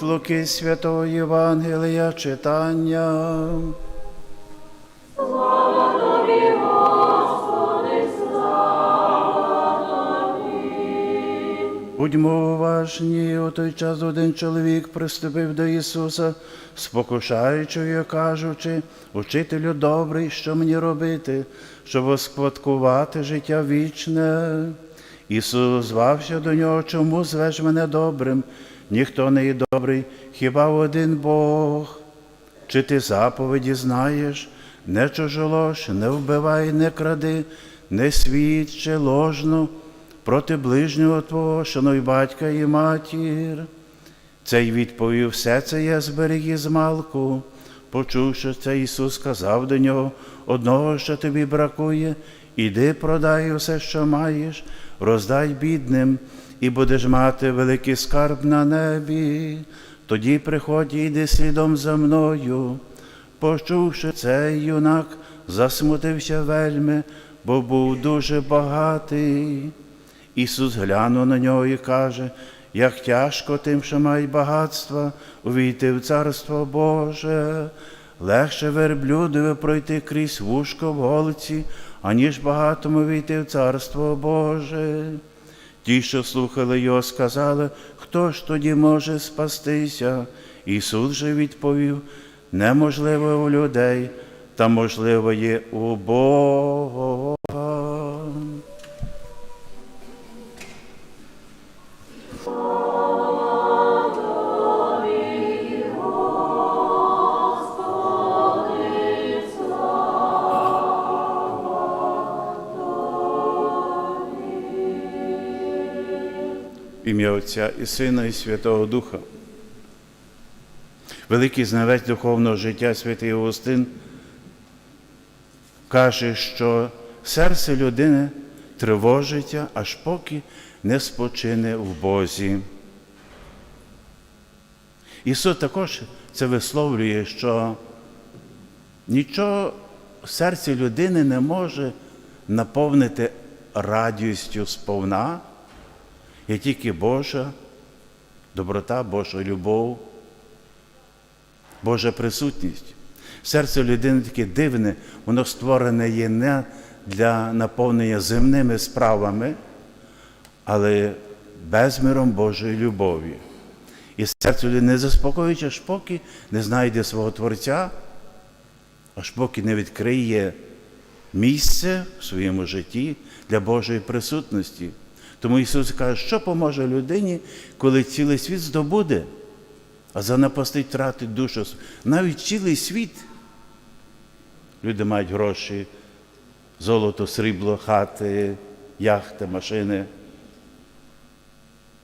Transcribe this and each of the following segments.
Від Луки Святого Євангелія читання. Будьмо уважні, у той час один чоловік приступив до Ісуса, спокушаючи кажучи, Учителю добрий, що мені робити, щоб успадкувати життя вічне. Ісус звався до нього, чому звеш мене добрим? Ніхто не є добрий, хіба один Бог. Чи ти заповіді знаєш? Не чужолож, не вбивай, не кради, не свідчи ложно проти ближнього Твого, шануй батька і матір. Цей відповів, все це я зберіг із малку. Почувши це, Ісус сказав до нього, одного, що тобі бракує, іди продай усе, що маєш, роздай бідним, і будеш мати великий скарб на небі. Тоді приходь і йди слідом за мною. Почувши це, юнак засмутився вельми, бо був дуже багатий. Ісус глянув на нього і каже, як тяжко тим, що мають багатства, увійти в Царство Боже. Легше верблюдові пройти крізь вушко в голиці, аніж багатому війти в Царство Боже. Ті, що слухали його, сказали, хто ж тоді може спастися? Ісус же відповів, неможливо у людей, та можливо є у Бога. Ім'я Отця і Сина, і Святого Духа. Великий знавець духовного життя святий Августин каже, що серце людини тривожиться, аж поки не спочине в Бозі. Ісус також це висловлює, що нічого в серці людини не може наповнити радістю сповна, є тільки Божа доброта, Божа любов, Божа присутність. Серце людини таке дивне, воно створене є не для наповнення земними справами, але безміром Божої любові. І серце людини не заспокоюється, аж поки не знайде свого Творця, аж поки не відкриє місце в своєму житті для Божої присутності. Тому Ісус каже, що поможе людині, коли цілий світ здобуде, а занапастить втратить душу. Навіть цілий світ. Люди мають гроші, золото, срібло, хати, яхти, машини.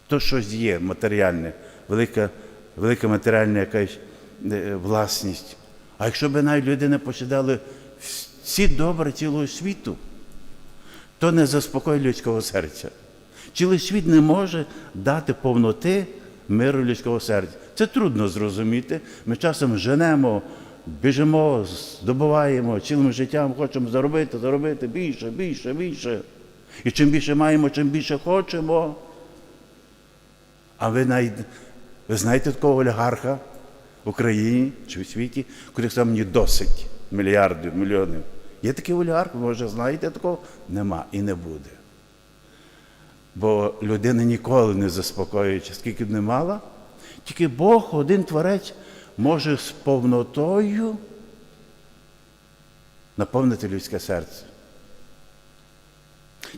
То щось є матеріальне, велика, велика матеріальна якась е, власність. А якщо б навіть людина посідали всі добре цілого світу, то не заспокоїть людського серця. Цілий світ не може дати повноти миру людського серця. Це трудно зрозуміти. Ми часом женемо, біжимо, здобуваємо, цілим життям хочемо заробити, заробити більше, більше, більше. І чим більше маємо, чим більше хочемо. А ви навіть, ви знаєте такого олігарха в Україні чи в світі, коли сказав, мені досить мільярдів, мільйонів. Є такий олігарх, ви може знаєте такого? Нема і не буде. Бо людина ніколи не заспокоюється, скільки б не мала, тільки Бог, один творець, може з повнотою наповнити людське серце.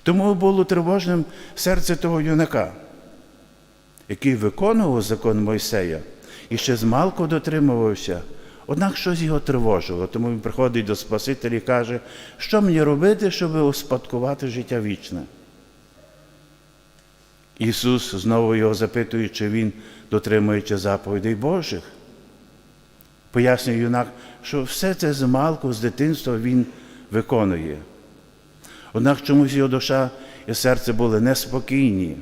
Тому було тривожним серце того юнака, який виконував закон Мойсея і ще змалку дотримувався. Однак щось його тривожило, тому він приходить до Спасителя і каже, що мені робити, щоб успадкувати життя вічне. Ісус знову його запитує, чи він дотримується заповідей Божих. Пояснює юнак, що все це з малку, з дитинства він виконує. Однак чомусь його душа і серце були неспокійні.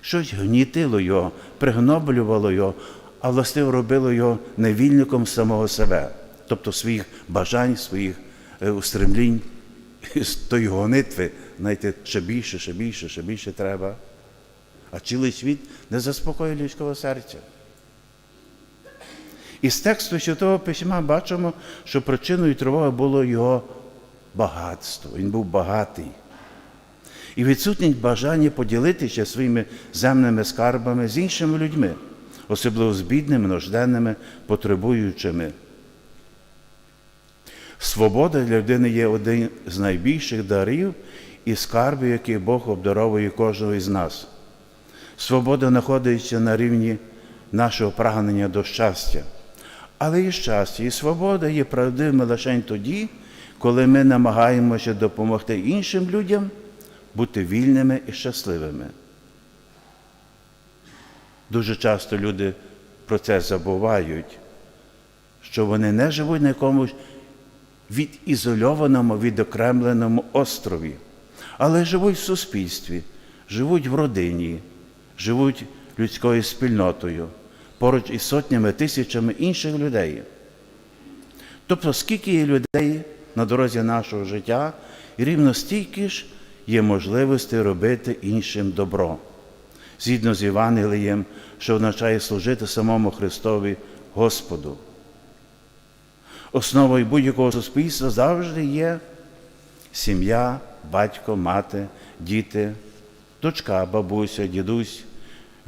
Щось гнітило його, пригноблювало його, а властиво робило його невільником самого себе, тобто своїх бажань, своїх е, устремлінь, з тої гонитви, знаєте, ще більше, ще більше, ще більше треба. А цілий світ не заспокоює людського серця. Із тексту Святого Письма бачимо, що причиною тривоги було його багатство. Він був багатий. І відсутність бажання поділитися своїми земними скарбами з іншими людьми, особливо з бідними, нужденними, потребуючими. Свобода для людини є один з найбільших дарів і скарбів, які Бог обдаровує кожного із нас. Свобода знаходиться на рівні нашого прагнення до щастя. Але і щастя, і свобода є правдивими лише тоді, коли ми намагаємося допомогти іншим людям бути вільними і щасливими. Дуже часто люди про це забувають, що вони не живуть на якомусь відізольованому, відокремленому острові, але живуть в суспільстві, живуть в родині, живуть людською спільнотою поруч із сотнями, тисячами інших людей. Тобто, скільки є людей на дорозі нашого життя, і рівно стільки ж є можливості робити іншим добро, згідно з Євангелієм, що означає служити самому Христові Господу. Основою будь-якого суспільства завжди є сім'я, батько, мати, діти, дочка, бабуся, дідусь,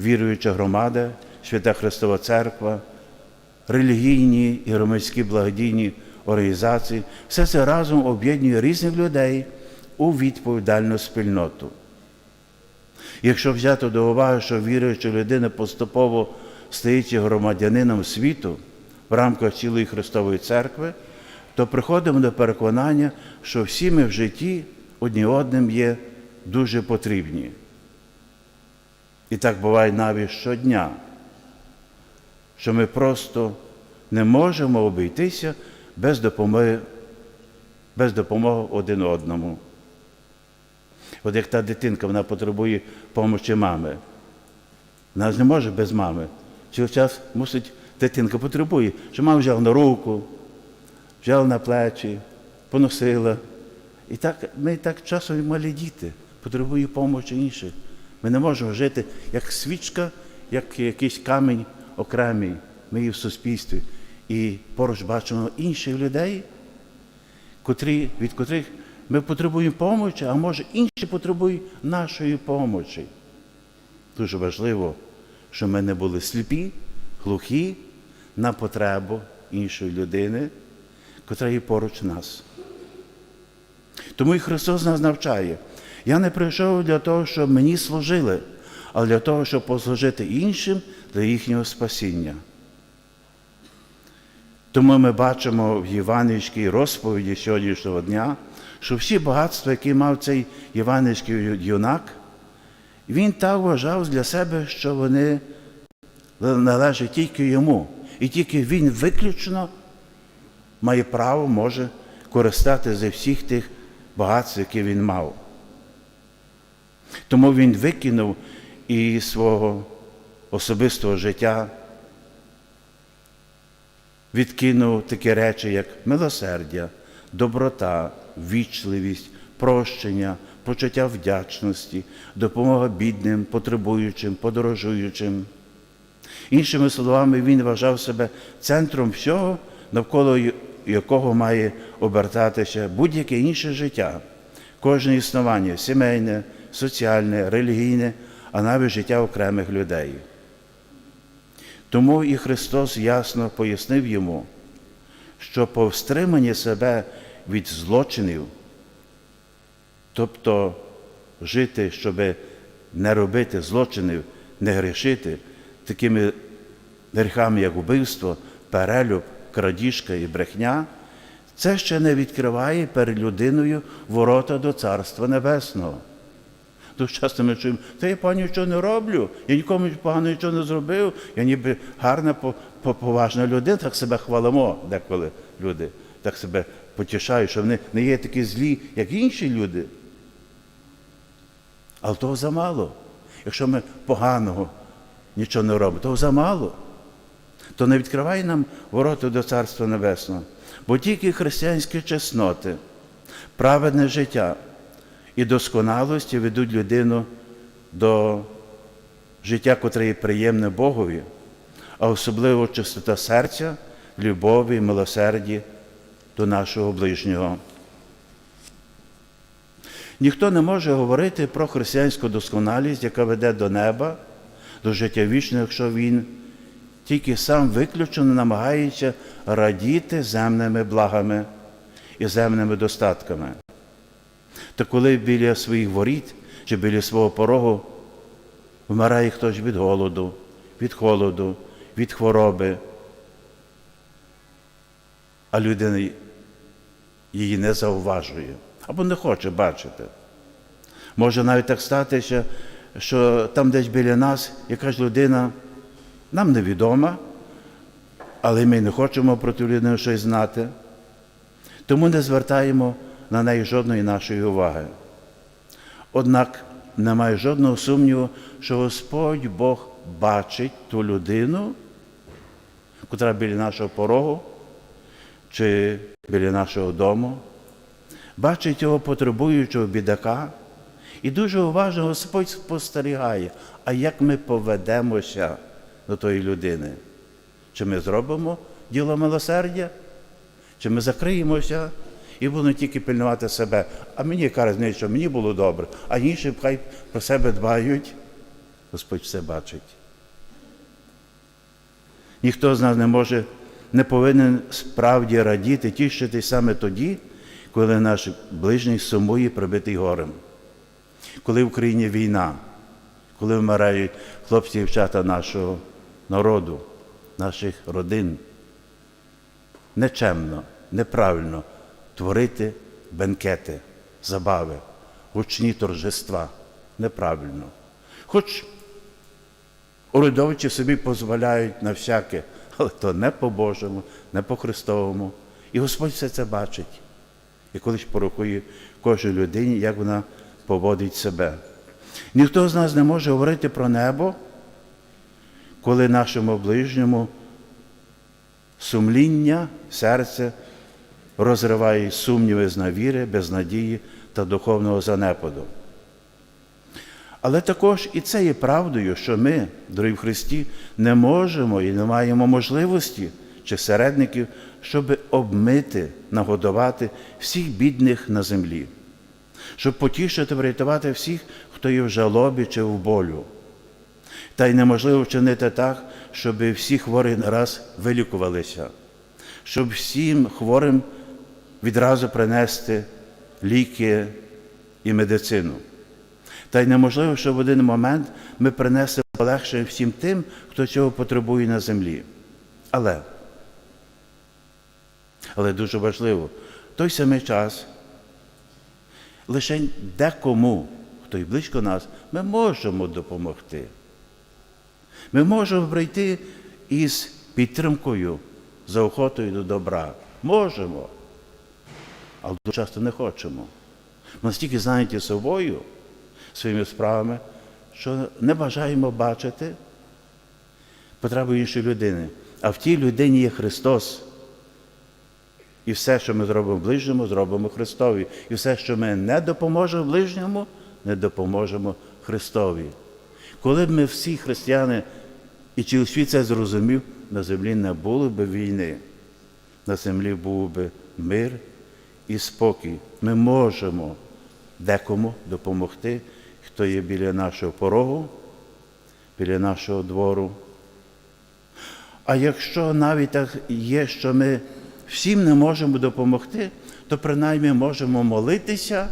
віруюча громада, Свята Христова Церква, релігійні і громадські благодійні організації, все це разом об'єднує різних людей у відповідальну спільноту. Якщо взяти до уваги, що віруюча людина поступово стається громадянином світу в рамках цілої Христової церкви, то приходимо до переконання, що всі ми в житті одні одним є дуже потрібні. І так буває навіть щодня, що ми просто не можемо обійтися без допомоги, без допомоги один одному. От як та дитинка, вона потребує допомоги мами. Вона ж не може без мами. Цього час мусить дитинка потребує, що мама взяла на руку, взяла на плечі, поносила. І так ми так часом малі діти потребує допомоги інших. Ми не можемо жити як свічка, як якийсь камінь окремий. Ми є в суспільстві. І поруч бачимо інших людей, котрі, від котрих ми потребуємо допомоги, а може інші потребують нашої допомоги. Дуже важливо, щоб ми не були сліпі, глухі на потребу іншої людини, котра є поруч нас. Тому і Христос нас навчає. Я не прийшов для того, щоб мені служили, а для того, щоб послужити іншим для їхнього спасіння. Тому ми бачимо в Євангельській розповіді сьогоднішнього дня, що всі багатства, які мав цей євангельський юнак, він так вважав для себе, що вони належать тільки йому. І тільки він виключно має право, може користати зі всіх тих багатств, які він мав. Тому він викинув із свого особистого життя, відкинув такі речі, як милосердя, доброта, вічливість, прощення, почуття вдячності, допомога бідним, потребуючим, подорожуючим. Іншими словами, він вважав себе центром всього, навколо якого має обертатися будь-яке інше життя, кожне існування сімейне, соціальне, релігійне, а навіть життя окремих людей. Тому і Христос ясно пояснив йому, що по встриманні себе від злочинів, тобто жити, щоб не робити злочинів, не грішити такими гріхами, як убивство, перелюб, крадіжка і брехня, це ще не відкриває перед людиною ворота до Царства Небесного. Дуже часто ми чуємо, та я пані нічого не роблю, я нікому погано нічого не зробив, я ніби гарна, поважна людина, так себе хвалимо деколи люди, так себе потішають, що вони не є такі злі, як інші люди. Але того замало. Якщо ми поганого нічого не робимо, того замало. То не відкриває нам ворота до Царства Небесного. Бо тільки християнські чесноти, праведне життя і досконалості ведуть людину до життя, котре є приємне Богові, а особливо чистота серця любові і милосерді до нашого ближнього. Ніхто не може говорити про християнську досконалість, яка веде до неба, до життя вічного, якщо він тільки сам виключено намагається радіти земними благами і земними достатками. Та коли біля своїх воріт чи біля свого порогу вмирає хтось від голоду, від холоду, від хвороби, а людина її не зауважує або не хоче бачити. Може навіть так статися, що там десь біля нас якась людина нам невідома, але ми не хочемо про ту людину щось знати, тому не звертаємо на неї жодної нашої уваги. Однак немає жодного сумніву, що Господь Бог бачить ту людину, котра біля нашого порогу чи біля нашого дому, бачить його потребуючого бідака, і дуже уважно Господь спостерігає, а як ми поведемося до тої людини. Чи ми зробимо діло милосердя, чи ми закриємося і будемо тільки пильнувати себе. А мені яка різниця, що мені було добре, а інші хай про себе дбають. Господь все бачить. Ніхто з нас не може, не повинен справді радіти, тішитись саме тоді, коли наш ближній сумує прибитий горем. Коли в країні війна, коли вмирають хлопці і дівчата нашого народу, наших родин. Нечемно, неправильно творити бенкети, забави, гучні торжества. Неправильно. Хоч урядовичі собі дозволяють на всяке, але то не по-божому, не по-христовому. І Господь все це бачить. І колись порахує кожній людині, як вона поводить себе. Ніхто з нас не може говорити про небо, коли нашому ближньому сумління, серце розриває сумніви з навіри, безнадії та духовного занепаду. Але також і це є правдою, що ми, дорогі в Христі, не можемо і не маємо можливості чи середників, щоб обмити, нагодувати всіх бідних на землі, щоб потішити, врятувати всіх, хто є в жалобі чи в болю. Та й неможливо вчинити так, щоб всі хворі нараз вилікувалися, щоб всім хворим відразу принести ліки і медицину. Та й неможливо, щоб в один момент ми принесли полегшення всім тим, хто цього потребує на землі. Але, але дуже важливо, в той самий час лише декому, хто й близько нас, ми можемо допомогти. Ми можемо прийти із підтримкою, заохотою до добра. Можемо, але дуже часто не хочемо. Ми настільки зайняті собою, своїми справами, що не бажаємо бачити потребу іншої людини. А в тій людині є Христос. І все, що ми зробимо ближньому, зробимо Христові. І все, що ми не допоможемо ближньому, не допоможемо Христові. Коли б ми всі християни, і чи світ це зрозумів, на землі не було б війни, на землі був би мир і спокій. Ми можемо декому допомогти, хто є біля нашого порогу, біля нашого двору. А якщо навіть так є, що ми всім не можемо допомогти, то принаймні можемо молитися,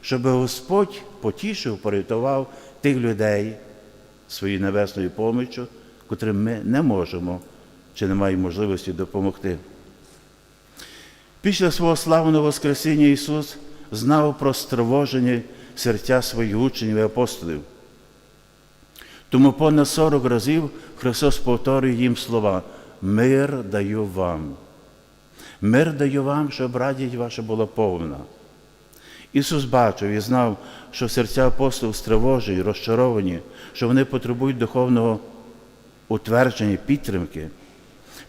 щоб Господь потішив, порятував тих людей своєю небесною поміччю, котрим ми не можемо чи не маємо можливості допомогти. Після свого славного Воскресіння Ісус знав про стривожені серця своїх учнів і апостолів. Тому понад 40 разів Христос повторює їм слова Мир даю вам. Мир даю вам, щоб радість ваша була повна. Ісус бачив і знав, що серця апостолів стривожені, розчаровані, що вони потребують духовного утвердження, підтримки,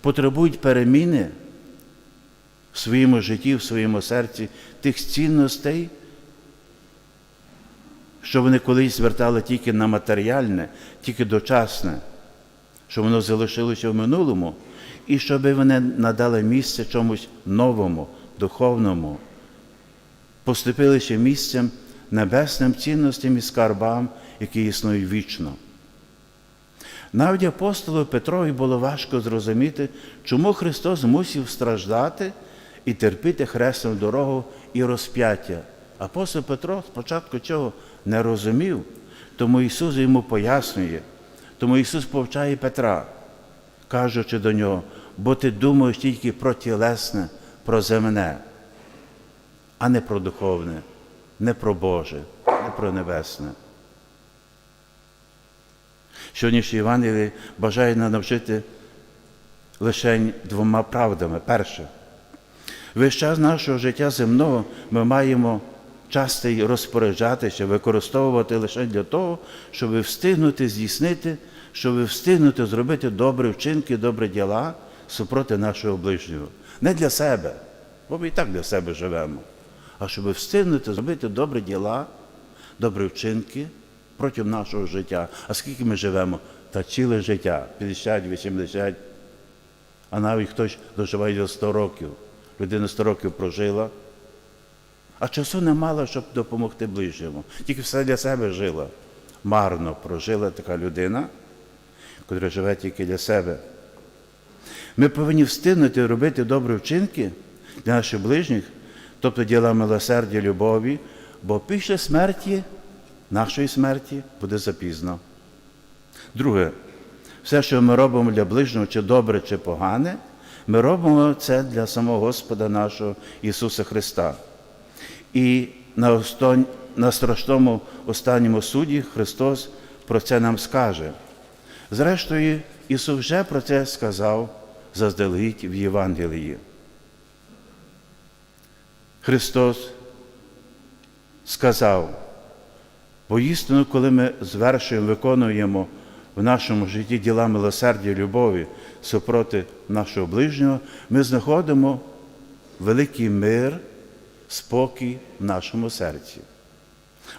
потребують переміни в своєму житті, в своєму серці тих цінностей, що вони колись звертали тільки на матеріальне, тільки дочасне, що воно залишилося в минулому, і щоб вони надали місце чомусь новому, духовному, поступили ще місцем небесним цінностям і скарбам, які існують вічно. Навіть апостолу Петрові було важко зрозуміти, чому Христос мусив страждати і терпіти хресну дорогу і розп'яття. Апостол Петро спочатку цього не розумів, тому Ісус йому пояснює, тому Ісус повчає Петра, кажучи до нього, бо ти думаєш тільки про тілесне, про земне, а не про духовне, не про Боже, не про небесне. Сьогоднішній Євангелії бажає нам навчити лише двома правдами. Перше, весь час нашого життя земного ми маємо часто розпоряджатися, використовувати лише для того, щоб встигнути здійснити, щоб встигнути зробити добрі вчинки, добрі діла супроти нашого ближнього. Не для себе, бо ми і так для себе живемо, а щоб встигнути зробити добрі діла, добрі вчинки протягом нашого життя. А скільки ми живемо? Та ціле життя 50, 80, а навіть хтось доживає до 100 років. Людина 100 років прожила, а часу не мало, щоб допомогти ближньому. Тільки все для себе жила. Марно прожила така людина, яка живе тільки для себе. Ми повинні встигнути робити добрі вчинки для наших ближніх, тобто діла милосердя, любові, бо після смерті, нашої смерті, буде запізно. Друге, все, що ми робимо для ближнього, чи добре, чи погане, ми робимо це для самого Господа нашого Ісуса Христа. І на, на страшному останньому суді Христос про це нам скаже. Зрештою, Ісус вже про це сказав заздалегідь в Євангелії. Христос сказав, бо істину, коли ми звершуємо, виконуємо в нашому житті діла милосердя, любові супроти нашого ближнього, ми знаходимо великий мир, спокій в нашому серці.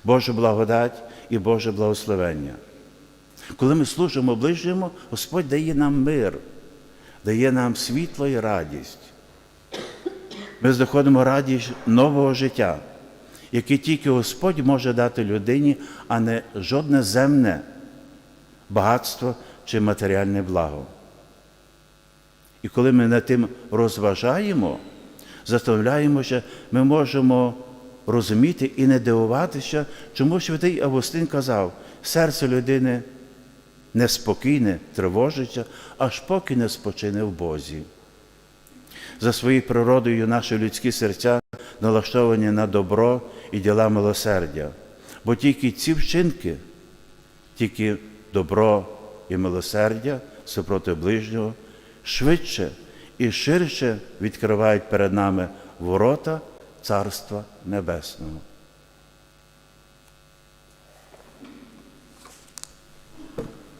Божа благодать і Боже благословення. Коли ми служимо ближньому, Господь дає нам мир, дає нам світло і радість. Ми знаходимо радість нового життя, яке тільки Господь може дати людині, а не жодне земне багатство чи матеріальне благо. І коли ми над тим розважаємо, заставляємося, ми можемо розуміти і не дивуватися, чому святий Августин казав, серце людини неспокійне, тривожиться, аж поки не спочине в Бозі. За своєю природою наші людські серця налаштовані на добро і діла милосердя. Бо тільки ці вчинки, тільки добро і милосердя супроти ближнього, швидше і ширше відкривають перед нами ворота Царства Небесного.